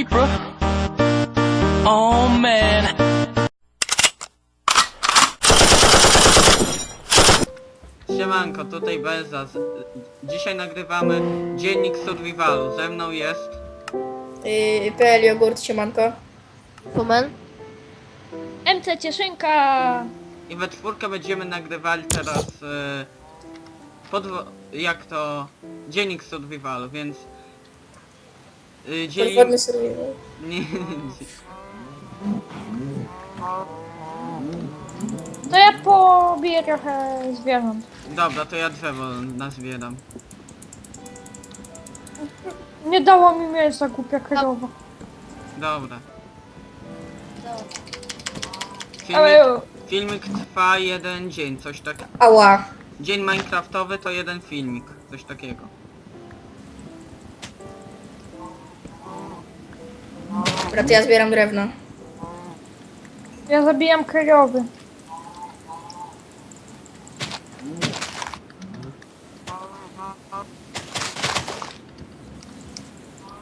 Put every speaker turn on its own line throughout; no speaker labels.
Reaper. Oh man.
Siemanko, tutaj Beza. Dzisiaj nagrywamy dziennik survivalu. Ze mną jest...
Yy, PL jogurt, siemanko.
Pomen?
MC Cieszynka!
I we czwórkę będziemy nagrywali teraz... Podwo- jak to... Dziennik survivalu, więc... E, dzieli...
Podwodny survival.
Nie,
To ja pobiję trochę zwierząt.
dobra, to ja drzewo nazbieram.
Nie dało mi mięsa, głupia krowa.
Dobra. Filmik, filmik trwa jeden dzień, coś tak...
Ała.
Dzień minecraftowy to jeden filmik, coś takiego.
Dobra, to ja zbieram drewno.
ja zabijam krowy.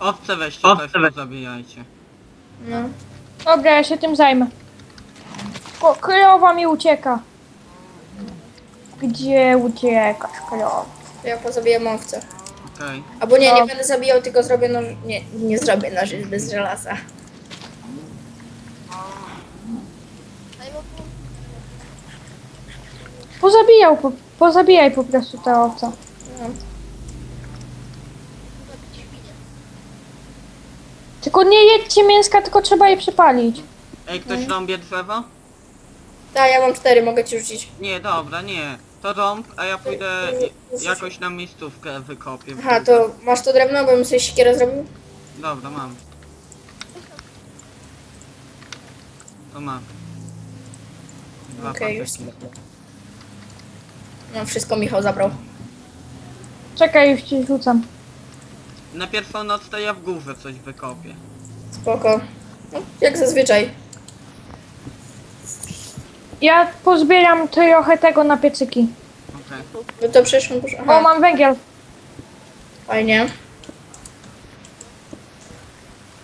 Owce weźcie też pozabijajcie.
No.
Dobra, ja się tym zajmę. O, krowa mi ucieka. Gdzie uciekasz, krowa?
To ja pozabijam owce.
Okej.
Albo nie,
No.
nie będę zabijał, tylko zrobię noż... Nie, nie zrobię noży bez żelaza.
Pozabijał, po, pozabijaj po prostu te owce.
No.
Tylko nie jedźcie mięska, tylko trzeba je przypalić.
Ej, ktoś rąbie drzewo?
Tak, ja mam cztery, mogę ci rzucić.
Nie, dobra, nie. To rąb, a ja pójdę jakoś na miejscówkę wykopię.
Aha, to masz to drewno, bo bym sobie siekierę zrobił?
Dobra, mam. To mam. Dwa
Okej, już.
patyki.
No, wszystko Michał zabrał.
Czekaj, już ci rzucam.
Na pierwszą noc to ja w górze coś wykopię.
Spoko. No, jak zazwyczaj.
Ja pozbieram trochę tego na piecyki.
Okej.
No to. Aha,
O, mam węgiel.
fajnie.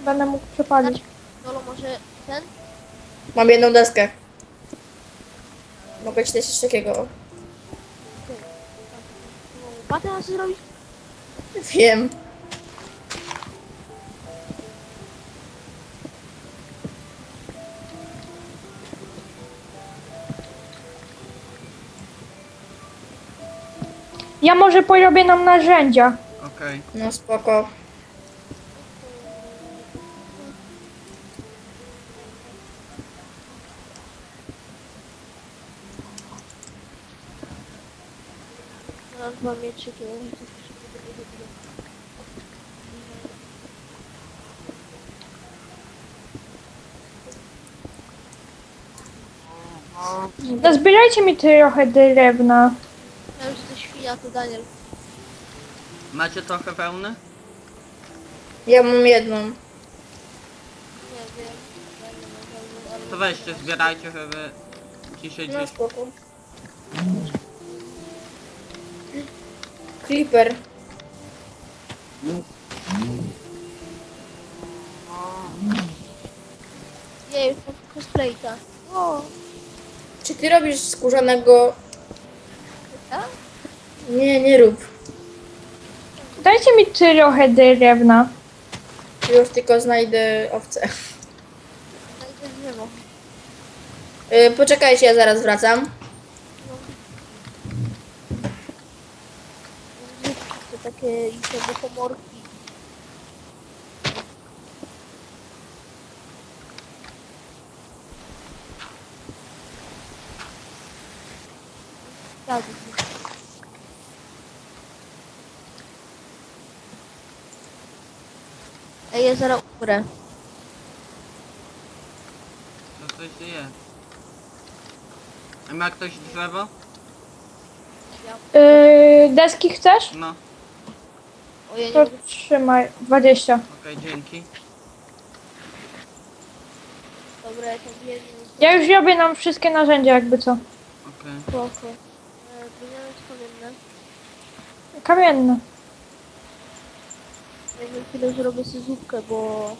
Będę mógł przepalić.
Nolo może ten?
Mam jedną deskę. Mogę ci dać coś takiego.
Łopatę masz zrobić?
Wiem.
Ja może porobię nam narzędzia.
Okej.
No spoko.
Mam dwa mieczyki.
Nazbierajcie mi trochę drewna.
Ja to Daniel.
Macie trochę wełny?
Ja mam jedną.
Nie wiem. Daniel, ale-
To weźcie, zbierajcie, żeby dzisiaj
No
gdzieś...
spoko. Creeper.
Jej, mam cosplayta. O,
Czy ty robisz skórzanego... Nie, nie rób.
Dajcie mi trochę drewna.
Już tylko znajdę owce.
Znajdę drzewo.
Yy, poczekajcie, ja zaraz wracam.
To takie i te komorki. Tak. Ej, ja zaraz umrę.
To coś jest. A ma ktoś drzewo?
Yy, deski chcesz?
No,
O, ja nie
To trzymaj. 20.
okej, dzięki.
Dobra, ja to wiem.
Ja już robię nam wszystkie narzędzia, jakby co.
Okej.
Spoko. E, Drewniane czy kamienne?
Kamienne.
Ja za chwilę zrobię sobie zupkę, bo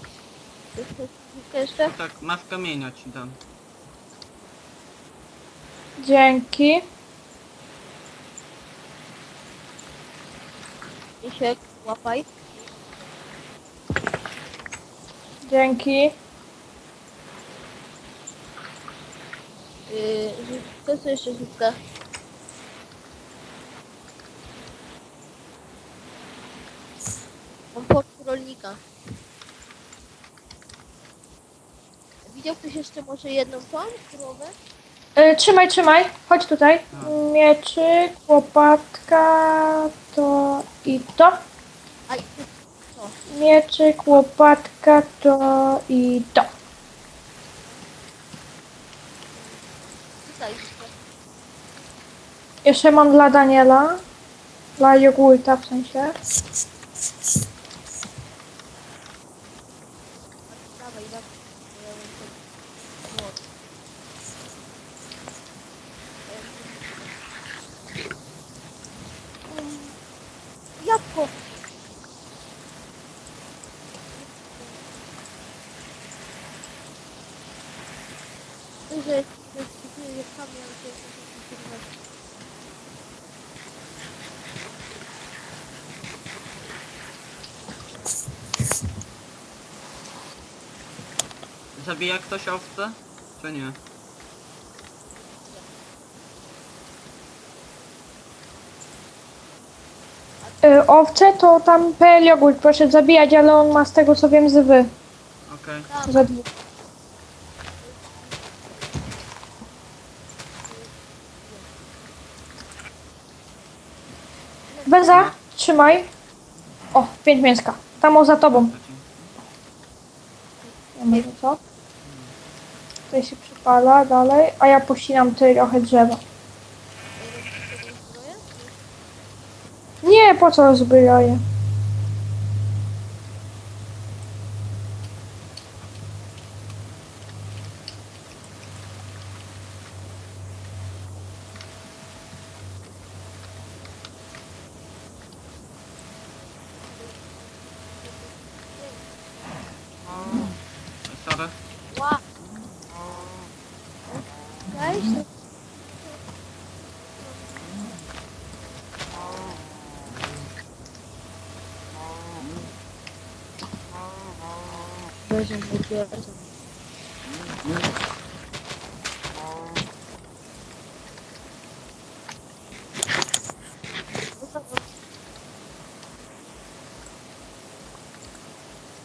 Chcesz chwilkę jeszcze?
Tak, masz kamienia ci dam.
Dzięki.
Misiek, łapaj.
Dzięki.
Yy, co jeszcze rzutka? Mam port rolnika. Widział ktoś jeszcze może jedną tą krowę?
Y, trzymaj, trzymaj. Chodź tutaj. Mieczyk, łopatka, to i to.
A i ty co?
Mieczyk, łopatka, to i to.
Tutaj jeszcze.
Jeszcze mam dla Daniela. Dla jogurta w sensie.
Dawaj, dawaj. bo ja mam ten młot. Um, Jabłko! Że jest kamień, ale to jest
Zabija ktoś owce? Czy nie?
Y, owce to tam PL jogurt proszę zabijać, ale on ma z tego co wiem zwy.
Okej.
Tak,
Za dwóch. Beza, trzymaj. O, pięć mięska. Tam o za tobą. Ja może co? Tutaj się przypala dalej, a ja pościnam trochę drzewa. Nie, po co rozbroję?
Bezem, bezem.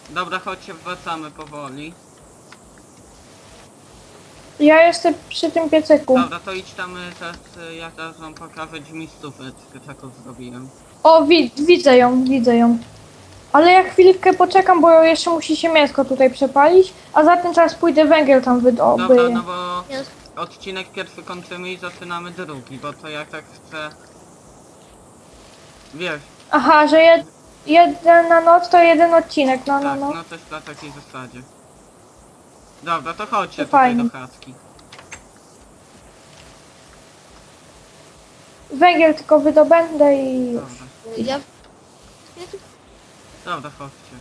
Dobra, chodźcie, wracamy powoli.
Ja jestem przy tym piecyku.
Dobra, to idź tam, y, teraz, y, ja teraz wam pokażę miejscóweczkę, taką zrobiłem.
O, wi widzę ją, widzę ją. Ale ja chwilkę poczekam, bo jeszcze musi się mięsko tutaj przepalić, a za ten czas pójdę węgiel tam
Dobra,
wydobyję.
no bo
Jest.
odcinek pierwszy kończymy i zaczynamy drugi, bo to ja tak chcę... Wiesz,
Aha, że jed jeden na noc to jeden odcinek, no, no,
tak,
no.
no coś na takiej zasadzie. Dobra, to chodźcie
To
tutaj
fajnie.
do chatki.
Węgiel tylko wydobędę i już.
Dobra,
Ja...
dobra, chodźcie.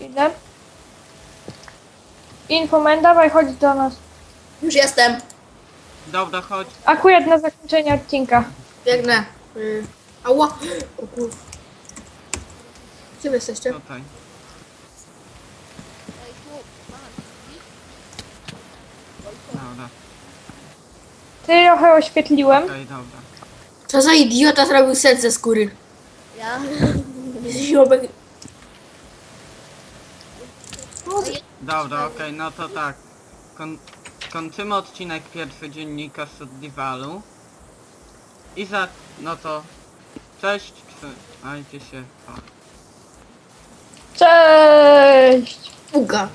Idę. Infoman, dawaj, chodź do nas.
Już jestem.
Dobra, chodź.
Akurat na zakończenie odcinka.
Biegnę. Y, Ała. O kur... Gdzie wy jesteście?
Tutaj. Dobra,
Ty trochę oświetliłem.
okej, dobra.
Co za idiota zrobił set ze skóry?
Ja...
Obek...
Dobra, okej, no to tak. Kon kończymy odcinek pierwszy dziennika Survivalu. I za... no to... Cześć, trzymajcie się. Pa.
Cześć!
Fuga.